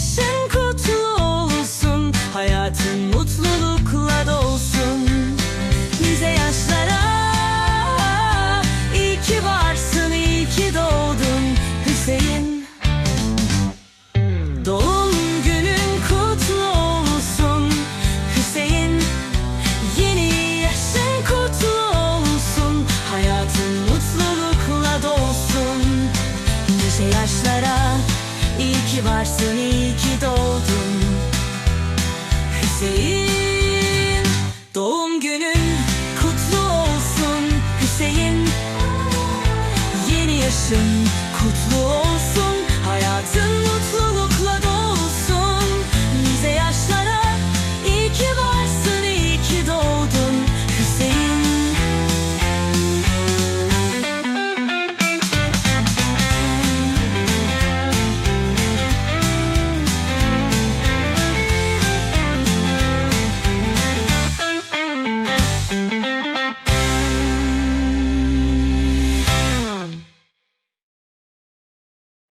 Yaşın kutlu olsun Hayatın mutlulukla dolsun. Nice yaşlara İyi ki varsın, iyi ki doğdun Hüseyin. Doğum ki varsın, iyi ki doğdun. Hüseyin Doğum günün kutlu olsun. Hüseyin Yeni yaşın